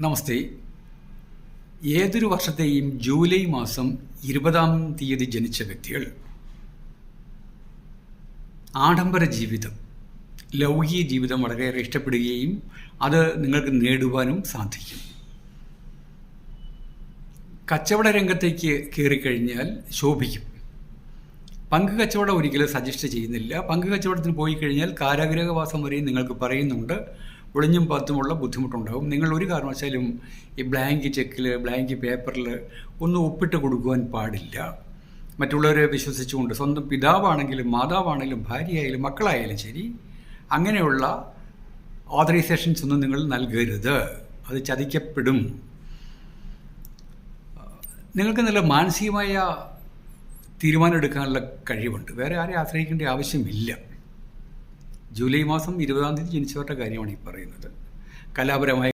നമസ്തേ. ഏതൊരു വർഷത്തെയും ജൂലൈ മാസം ഇരുപതാം തീയതി ജനിച്ച വ്യക്തികൾ. ആഡംബര ജീവിതം ലൗകിക ജീവിതം വളരെയേറെ ഇഷ്ടപ്പെടുകയും അത് നിങ്ങൾക്ക് നേടുവാനും സാധിക്കും. കച്ചവട രംഗത്തേക്ക് കയറിക്കഴിഞ്ഞാൽ ശോഭിക്കും. പങ്ക് കച്ചവടം ഒരിക്കലും സജസ്റ്റ് ചെയ്യുന്നില്ല. പങ്ക് കച്ചവടത്തിന് പോയി കഴിഞ്ഞാൽ കാരാഗ്രഹവാസം വരെയും നിങ്ങൾക്ക് പറയുന്നുണ്ട്. ഒളിഞ്ഞും പത്തുമുള്ള ബുദ്ധിമുട്ടുണ്ടാകും നിങ്ങൾ ഒരു കാരണവശാലും ഈ ബ്ലാങ്ക് ചെക്കിൽ ബ്ലാങ്ക് പേപ്പറിൽ ഒന്നും ഒപ്പിട്ട് കൊടുക്കുവാൻ പാടില്ല. മറ്റുള്ളവരെ വിശ്വസിച്ചുകൊണ്ട് സ്വന്തം പിതാവാണെങ്കിലും മാതാവാണെങ്കിലും ഭാര്യയായാലും മക്കളായാലും ശരി അങ്ങനെയുള്ള ഓതറൈസേഷൻസ് ഒന്നും നിങ്ങൾ നൽകരുത്. അത് ചതിക്കപ്പെടും. നിങ്ങൾക്ക് നല്ല മാനസികമായ തീരുമാനം എടുക്കാനുള്ള കഴിവുണ്ട്. വേറെ ആരെയും ആശ്രയിക്കേണ്ട ആവശ്യമില്ല. ജൂലൈ മാസം ഇരുപതാം തീയതി ജനിച്ചവരുടെ കാര്യമാണ് ഈ പറയുന്നത്. കലാപരമായ